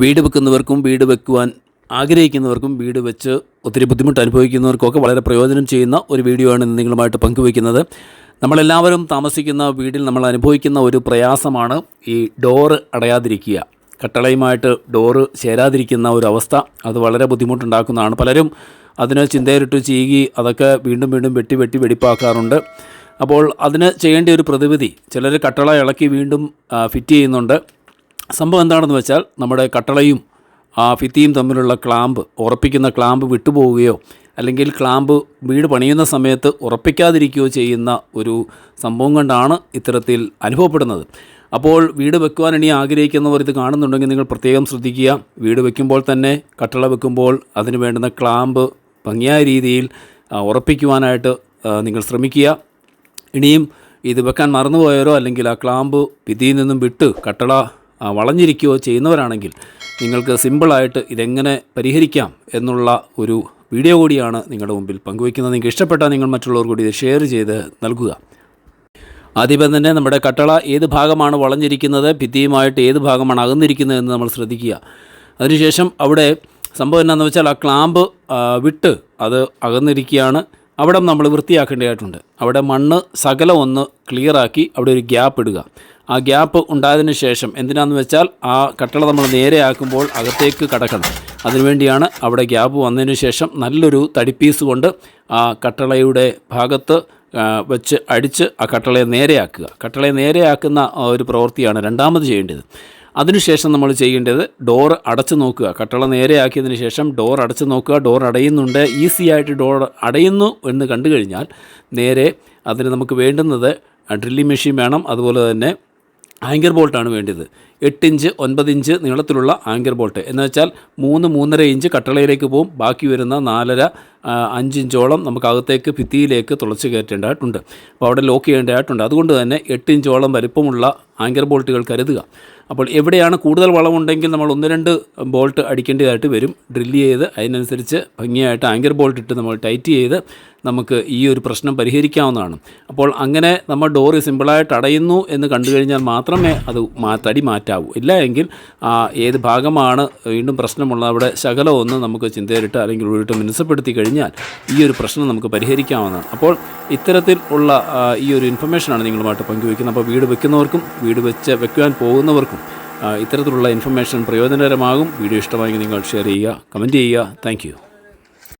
വീട് വെക്കുന്നവർക്കും വീട് വെക്കുവാൻ ആഗ്രഹിക്കുന്നവർക്കും വീട് വെച്ച് ഒത്തിരി ബുദ്ധിമുട്ട് അനുഭവിക്കുന്നവർക്കൊക്കെ വളരെ പ്രയോജനം ചെയ്യുന്ന ഒരു വീഡിയോ ആണ് നിങ്ങളുമായിട്ട് പങ്കുവയ്ക്കുന്നത്. നമ്മളെല്ലാവരും താമസിക്കുന്ന വീടിൽ നമ്മൾ അനുഭവിക്കുന്ന ഒരു പ്രയാസമാണ് ഈ ഡോറ് അടയാതിരിക്കുക. കട്ടളയുമായിട്ട് ഡോറ് ചേരാതിരിക്കുന്ന ഒരു അവസ്ഥ അത് വളരെ ബുദ്ധിമുട്ടുണ്ടാക്കുന്നതാണ്. പലരും അതിന് ചിന്തയിലിട്ട് ചീകി അതൊക്കെ വീണ്ടും വീണ്ടും വെട്ടി വെട്ടി വെടിപ്പാക്കാറുണ്ട്. അപ്പോൾ അതിന് ചെയ്യേണ്ട ഒരു പ്രതിവിധി ചിലർ കട്ടള ഇളക്കി വീണ്ടും ഫിറ്റ് ചെയ്യുന്നുണ്ട്. സംഭവം എന്താണെന്ന് വെച്ചാൽ നമ്മുടെ കട്ടളയും ആ ഭിത്തിയും തമ്മിലുള്ള ക്ലാമ്പ് ഉറപ്പിക്കുന്ന ക്ലാമ്പ് വിട്ടുപോവുകയോ അല്ലെങ്കിൽ ക്ലാമ്പ് വീട് പണിയുന്ന സമയത്ത് ഉറപ്പിക്കാതിരിക്കുകയോ ചെയ്യുന്ന ഒരു സംഭവം കൊണ്ടാണ് ഇത്തരത്തിൽ അനുഭവപ്പെടുന്നത്. അപ്പോൾ വീട് വെക്കുവാൻ ഇനി ആഗ്രഹിക്കുന്നവർ ഇത് കാണുന്നുണ്ടെങ്കിൽ നിങ്ങൾ പ്രത്യേകം ശ്രദ്ധിക്കുക. വീട് വെക്കുമ്പോൾ തന്നെ കട്ടള വെക്കുമ്പോൾ അതിന് വേണ്ടുന്ന ക്ലാമ്പ് ഭംഗിയായ രീതിയിൽ ഉറപ്പിക്കുവാനായിട്ട് നിങ്ങൾ ശ്രമിക്കുക. ഇനിയും ഇത് വെക്കാൻ മറന്നുപോയവരോ അല്ലെങ്കിൽ ആ ക്ലാമ്പ് ഭിത്തിയിൽ നിന്നും വിട്ട് കട്ടള വളഞ്ഞിരിക്കുകയോ ചെയ്യുന്നവരാണെങ്കിൽ നിങ്ങൾക്ക് സിമ്പിളായിട്ട് ഇതെങ്ങനെ പരിഹരിക്കാം എന്നുള്ള ഒരു വീഡിയോ കൂടിയാണ് നിങ്ങളുടെ മുമ്പിൽ പങ്കുവയ്ക്കുന്നത്. നിങ്ങൾക്ക് ഇഷ്ടപ്പെട്ടാൽ നിങ്ങൾ മറ്റുള്ളവർ കൂടി ഇത് ഷെയർ ചെയ്ത് നൽകുക. ആദ്യമേ തന്നെ നമ്മുടെ കട്ടള ഏത് ഭാഗമാണ് വളഞ്ഞിരിക്കുന്നത് ഭിത്തിയുമായിട്ട് ഏത് ഭാഗമാണ് അകന്നിരിക്കുന്നത് എന്ന് നമ്മൾ ശ്രദ്ധിക്കുക. അതിനുശേഷം അവിടെ സംഭവം എന്നാന്ന് വെച്ചാൽ ആ ക്ലാമ്പ് വിട്ട് അത് അകന്നിരിക്കുകയാണ്. അവിടെ നമ്മൾ വൃത്തിയാക്കേണ്ടതായിട്ടുണ്ട്. അവിടെ മണ്ണ് സകലം ഒന്ന് ക്ലിയറാക്കി അവിടെ ഒരു ഗ്യാപ്പ് ഇടുക. ആ ഗ്യാപ്പ് ഉണ്ടായതിന് ശേഷം എന്തിനാന്ന് വെച്ചാൽ ആ കട്ടള നമ്മൾ നേരെയാക്കുമ്പോൾ അകത്തേക്ക് കടക്കണം. അതിനുവേണ്ടിയാണ് അവിടെ ഗ്യാപ്പ് വന്നതിന് ശേഷം നല്ലൊരു തടിപ്പീസ് കൊണ്ട് ആ കട്ടളയുടെ ഭാഗത്ത് വെച്ച് അടിച്ച് ആ കട്ടളയെ നേരെയാക്കുക കട്ടളയെ നേരെയാക്കുന്ന ഒരു പ്രവൃത്തിയാണ് രണ്ടാമത് ചെയ്യേണ്ടത്. അതിനുശേഷം നമ്മൾ ചെയ്യേണ്ടത് ഡോർ അടച്ചു നോക്കുക. കട്ടള നേരെയാക്കിയതിന് ശേഷം ഡോർ അടച്ചു നോക്കുക. ഡോർ അടയുന്നുണ്ട്. ഈസി ആയിട്ട് ഡോർ അടയുന്നു എന്ന് കണ്ടു കഴിഞ്ഞാൽ നേരെ അതിന് നമുക്ക് വേണ്ടുന്നത് ഡ്രില്ലിംഗ് മെഷീൻ വേണം. അതുപോലെ തന്നെ ആങ്കർ ബോൾട്ടാണ് വേണ്ടത് എട്ട് ഇഞ്ച് ഒൻപത് ഇഞ്ച് നീളത്തിലുള്ള ആങ്കർ ബോൾട്ട്. എന്ന് വെച്ചാൽ മൂന്ന് മൂന്നര ഇഞ്ച് കട്ടളയിലേക്ക് പോകും ബാക്കി വരുന്ന നാലര ആ, അഞ്ച് ഇഞ്ചോളം നമുക്ക് അകത്തേക്ക് ഭിത്തിയിലേക്ക് തുളച്ച് കയറ്റേണ്ടതായിട്ടുണ്ട്. അപ്പോൾ അവിടെ ലോക്ക് ചെയ്യേണ്ടതായിട്ടുണ്ട്. അതുകൊണ്ട് തന്നെ എട്ട് ഇഞ്ചോളം വലിപ്പമുള്ള ആങ്കർ ബോൾട്ടുകൾ കരുതുക. അപ്പോൾ എവിടെയാണ് കൂടുതൽ വളമുണ്ടെങ്കിൽ നമ്മൾ ഒന്ന് രണ്ട് ബോൾട്ട് അടിക്കേണ്ടതായിട്ട് വരും. ഡ്രില്ല് ചെയ്ത് അതിനനുസരിച്ച് ഭംഗിയായിട്ട് ആങ്കർ ബോൾട്ട് ഇട്ട് നമ്മൾ ടൈറ്റ് ചെയ്ത് നമുക്ക് ഈ ഒരു പ്രശ്നം പരിഹരിക്കാവുന്നതാണ്. അപ്പോൾ അങ്ങനെ നമ്മൾ ഡോറ് സിമ്പിളായിട്ട് അടയുന്നു എന്ന് കണ്ടു കഴിഞ്ഞാൽ മാത്രമേ അത് മാ തടി മാറ്റാവൂ. ഇല്ല എങ്കിൽ ഏത് ഭാഗമാണ് വീണ്ടും പ്രശ്നമുള്ളത് അവിടെ ശകലമൊന്ന് നമുക്ക് ചിന്തയിലിട്ട് അല്ലെങ്കിൽ ഉരുട്ട് മിനുസപ്പെടുത്തി കഴിഞ്ഞാൽ ഈ ഒരു പ്രശ്നം നമുക്ക് പരിഹരിക്കാവുന്നതാണ്. അപ്പോൾ ഇത്തരത്തിൽ ഉള്ള ഈ ഒരു ഇൻഫർമേഷനാണ് നിങ്ങളുമായിട്ട് പങ്കുവയ്ക്കുന്നത്. അപ്പോൾ വീട് വെക്കുന്നവർക്കും വീട് വെച്ച് വെക്കുവാൻ പോകുന്നവർക്കും ഇത്തരത്തിലുള്ള ഇൻഫർമേഷൻ പ്രയോജനകരമാകും. വീഡിയോ ഇഷ്ടമായെങ്കിൽ നിങ്ങൾ ഷെയർ ചെയ്യുക കമന്റ് ചെയ്യുക. താങ്ക്